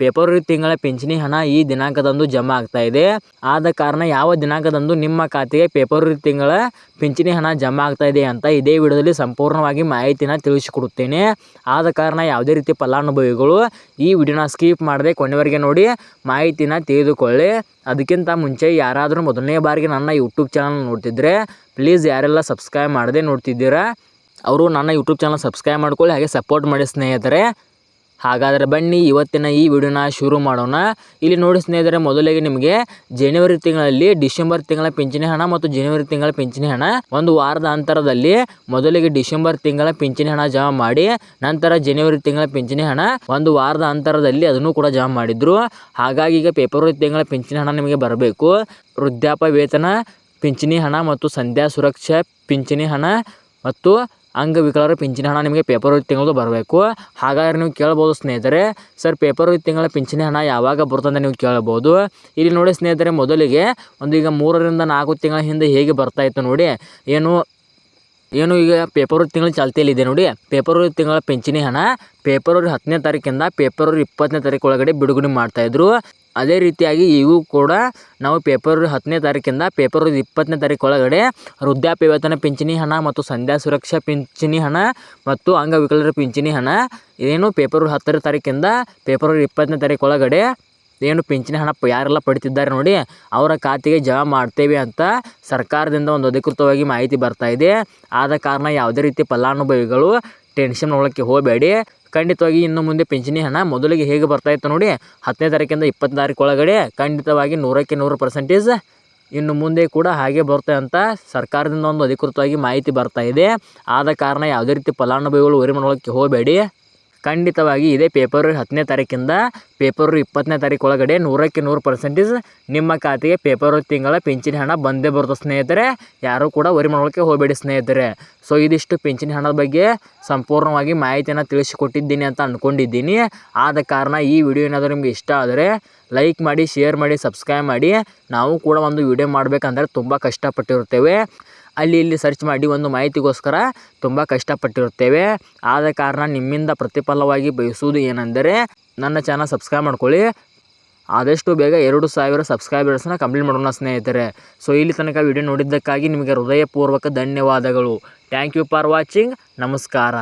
February ತಿಂಗಳ ಪಿಂಚಣಿ ಹಣ ಈ ದಿನಾಂಕದಂದು ಜಮಾ ಆಗ್ತಾ ಇದೆ. ಆದ ಕಾರಣ ಯಾವ ದಿನಾಂಕದಂದು ನಿಮ್ಮ ಖಾತೆಗೆ ಪೇಪರ್ ತಿಂಗಳ ಪಿಂಚಣಿ ಹಣ ಜಮಾ ಇದೆ ಅಂತ ಇದೇ ವಿಡಿಯೋದಲ್ಲಿ ಸಂಪೂರ್ಣವಾಗಿ ಮಾಹಿತಿನ ತಿಳಿಸಿಕೊಡುತ್ತೇನೆ. ಆದ ಕಾರಣ ಯಾವುದೇ ರೀತಿ ಫಲಾನುಭವಿಗಳು ಈ ವಿಡಿಯೋನ ಸ್ಕಿಪ್ ಮಾಡದೆ ಕೊನೆವರೆಗೆ ನೋಡಿ ಮಾಹಿತಿನ ತಿಳಿದುಕೊಳ್ಳಿ. ಅದಕ್ಕಿಂತ ಮುಂಚೆ ಯಾರಾದರೂ ಮೊದಲನೇ ಬಾರಿಗೆ ನನ್ನ ಯೂಟ್ಯೂಬ್ ಚಾನಲ್ ನೋಡ್ತಿದ್ರೆ ಪ್ಲೀಸ್ ಯಾರೆಲ್ಲ ಸಬ್ಸ್ಕ್ರೈಬ್ ಮಾಡದೆ ನೋಡ್ತಿದ್ದೀರಾ, ಅವರು ನನ್ನ ಯೂಟ್ಯೂಬ್ ಚಾನಲ್ ಸಬ್ಸ್ಕ್ರೈಬ್ ಮಾಡ್ಕೊಳ್ಳಿ, ಹಾಗೆ ಸಪೋರ್ಟ್ ಮಾಡಿ ಸ್ನೇಹಿತರೆ. ಹಾಗಾದರೆ ಬನ್ನಿ ಇವತ್ತಿನ ಈ ವಿಡಿಯೋನ ಶುರು ಮಾಡೋಣ. ಇಲ್ಲಿ ನೋಡಿ ಸ್ನೇಹಿತರೆ, ಮೊದಲಿಗೆ ನಿಮಗೆ ಜನವರಿ ತಿಂಗಳಲ್ಲಿ ಡಿಸೆಂಬರ್ ತಿಂಗಳ ಪಿಂಚಣಿ ಹಣ ಮತ್ತು ಜನವರಿ ತಿಂಗಳ ಪಿಂಚಣಿ ಹಣ ಒಂದು ವಾರದ ಅಂತರದಲ್ಲಿ ಮೊದಲಿಗೆ ಡಿಸೆಂಬರ್ ತಿಂಗಳ ಪಿಂಚಣಿ ಹಣ ಜಮಾ ಮಾಡಿ, ನಂತರ ಜನವರಿ ತಿಂಗಳ ಪಿಂಚಣಿ ಹಣ ಒಂದು ವಾರದ ಅಂತರದಲ್ಲಿ ಅದನ್ನು ಕೂಡ ಜಮಾ ಮಾಡಿದ್ರು. ಹಾಗಾಗಿ ಈಗ ಫೆಬ್ರವರಿ ತಿಂಗಳ ಪಿಂಚಣಿ ಹಣ ನಿಮಗೆ ಬರಬೇಕು. ವೃದ್ಧಾಪ್ಯ ವೇತನ, ಪಿಂಚಣಿ ಹಣ ಮತ್ತು ಸಂಧ್ಯಾ ಸುರಕ್ಷಾ ಪಿಂಚಣಿ ಹಣ ಮತ್ತು ಅಂಗವಿಕಲರ ಪಿಂಚಣಿ ಹಣ ನಿಮಗೆ ಫೆಬ್ರವರಿ ತಿಂಗಳದು ಬರಬೇಕು. ಹಾಗಾದ್ರೆ ನೀವು ಕೇಳ್ಬೋದು ಸ್ನೇಹಿತರೆ. ಸರ್ ಫೆಬ್ರವರಿ ತಿಂಗಳ ಪಿಂಚಣಿ ಹಣ ಯಾವಾಗ ಬರ್ತದೆ ಅಂತ ನೀವು ಕೇಳ್ಬೋದು. ಇಲ್ಲಿ ನೋಡಿ ಸ್ನೇಹಿತರೆ, ಮೊದಲಿಗೆ ಒಂದು ಈಗ ಮೂರರಿಂದ ನಾಲ್ಕು ತಿಂಗಳ ಹಿಂದೆ ಹೇಗೆ ಬರ್ತಾ ಇತ್ತು ನೋಡಿ. ಏನು ಏನು ಈಗ ಪೇಪರ್ ತಿಂಗಳ ಚಾಲ್ತಿಯಲ್ಲಿದೆ ನೋಡಿ. ಪೇಪರ್ ತಿಂಗಳ ಪಿಂಚಣಿ ಹಣ ಪೇಪರ್ ಹತ್ತನೇ ತಾರೀಕಿಂದ ಪೇಪರ್ ಇಪ್ಪತ್ತನೇ ತಾರೀಕು ಒಳಗಡೆ ಬಿಡುಗಡೆ ಮಾಡ್ತಾಯಿದ್ರು ಅದೇ ರೀತಿಯಾಗಿ ಈಗೂ ಕೂಡ ನಾವು ಪೇಪರ್ ಹತ್ತನೇ ತಾರೀಕಿಂದ ಪೇಪರ್ ಇಪ್ಪತ್ತನೇ ತಾರೀಕು ಒಳಗಡೆ ವೃದ್ಧಾಪ್ಯ ವೇತನ ಪಿಂಚಣಿ ಹಣ ಮತ್ತು ಸಂಧ್ಯಾ ಸುರಕ್ಷಾ ಪಿಂಚಣಿ ಹಣ ಮತ್ತು ಅಂಗವಿಕಲರ ಪಿಂಚಣಿ ಹಣ, ಏನು ಪೇಪರ್ ಹತ್ತರ ತಾರೀಕಿಂದ ಪೇಪರ್ ಇಪ್ಪತ್ತನೇ ತಾರೀಕು ಒಳಗಡೆ ಏನು ಪಿಂಚಣಿ ಹಣ ಯಾರೆಲ್ಲ ಪಡಿತಿದ್ದಾರೆ ನೋಡಿ, ಅವರ ಖಾತೆಗೆ ಜಮಾ ಮಾಡ್ತೇವೆ ಅಂತ ಸರ್ಕಾರದಿಂದ ಒಂದು ಅಧಿಕೃತವಾಗಿ ಮಾಹಿತಿ ಬರ್ತಾ ಇದೆ. ಆದ ಕಾರಣ ಯಾವುದೇ ರೀತಿ ಫಲಾನುಭವಿಗಳು ಟೆನ್ಷನ್ ಒಳಕ್ಕೆ ಹೋಗಬೇಡಿ. ಖಂಡಿತವಾಗಿ ಇನ್ನು ಮುಂದೆ ಪಿಂಚಣಿ ಹಣ ಮೊದಲಿಗೆ ಹೇಗೆ ಬರ್ತಾ ಇತ್ತು ನೋಡಿ, ಹತ್ತನೇ ತಾರೀಕಿಂದ ಇಪ್ಪತ್ತು ತಾರೀಕು ಒಳಗಡೆ ಖಂಡಿತವಾಗಿ ನೂರಕ್ಕೆ ನೂರು ಪರ್ಸೆಂಟೇಜ್ ಇನ್ನು ಮುಂದೆ ಕೂಡ ಹಾಗೆ ಬರುತ್ತೆ ಅಂತ ಸರ್ಕಾರದಿಂದ ಒಂದು ಅಧಿಕೃತವಾಗಿ ಮಾಹಿತಿ ಬರ್ತಾ ಇದೆ. ಆದ ಕಾರಣ ಯಾವುದೇ ರೀತಿ ಫಲಾನುಭವಿಗಳು ವರಿ ಮಾಡೋಕ್ಕೆ ಹೋಗಬೇಡಿ. ಖಂಡಿತವಾಗಿ ಇದೇ ಪೇಪರ್ ಹತ್ತನೇ ತಾರೀಕಿಂದ ಪೇಪರ್ ಇಪ್ಪತ್ತನೇ ತಾರೀಕು ಒಳಗಡೆ ನೂರಕ್ಕೆ ನೂರು ಪರ್ಸೆಂಟೇಜ್ ನಿಮ್ಮ ಖಾತೆಗೆ ಪೇಪರ್ ತಿಂಗಳ ಪಿಂಚಣಿ ಹಣ ಬಂದೇ ಬರುತ್ತೆ ಸ್ನೇಹಿತರೆ. ಯಾರೂ ಕೂಡ ವರಿ ಮಾಡೋಕ್ಕೆ ಹೋಗಬೇಡಿ ಸ್ನೇಹಿತರೆ. ಸೊ ಇದಿಷ್ಟು ಪಿಂಚಣಿ ಹಣದ ಬಗ್ಗೆ ಸಂಪೂರ್ಣವಾಗಿ ಮಾಹಿತಿಯನ್ನು ತಿಳಿಸಿಕೊಟ್ಟಿದ್ದೀನಿ ಅಂತ ಅಂದ್ಕೊಂಡಿದ್ದೀನಿ ಆದ ಕಾರಣ ಈ ವಿಡಿಯೋ ಏನಾದರೂ ನಿಮಗೆ ಇಷ್ಟ ಆದರೆ ಲೈಕ್ ಮಾಡಿ ಶೇರ್ ಮಾಡಿ ಸಬ್ಸ್ಕ್ರೈಬ್ ಮಾಡಿ. ನಾವು ಕೂಡ ಒಂದು ವಿಡಿಯೋ ಮಾಡಬೇಕಂದ್ರೆ ತುಂಬ ಕಷ್ಟಪಟ್ಟಿರುತ್ತೇವೆ. ಅಲ್ಲಿ ಇಲ್ಲಿ ಸರ್ಚ್ ಮಾಡಿ ಒಂದು ಮಾಹಿತಿಗೋಸ್ಕರ ತುಂಬ ಕಷ್ಟಪಟ್ಟಿರುತ್ತೇವೆ. ಆದ ಕಾರಣ ನಿಮ್ಮಿಂದ ಪ್ರತಿಫಲವಾಗಿ ಬಯಸುವುದು ಏನೆಂದರೆ ನನ್ನ ಚಾನಲ್ ಸಬ್ಸ್ಕ್ರೈಬ್ ಮಾಡ್ಕೊಳ್ಳಿ. ಆದಷ್ಟು ಬೇಗ ಎರಡು ಸಾವಿರ ಸಬ್ಸ್ಕ್ರೈಬರ್ಸ್ನ ಕಂಪ್ಲೀಟ್ ಮಾಡೋಣ ಸ್ನೇಹಿತರೆ. ಸೊ ಇಲ್ಲಿ ತನಕ ವಿಡಿಯೋ ನೋಡಿದ್ದಕ್ಕಾಗಿ ನಿಮಗೆ ಹೃದಯಪೂರ್ವಕ ಧನ್ಯವಾದಗಳು. ಥ್ಯಾಂಕ್ ಯು ಫಾರ್ ವಾಚಿಂಗ್ ನಮಸ್ಕಾರ.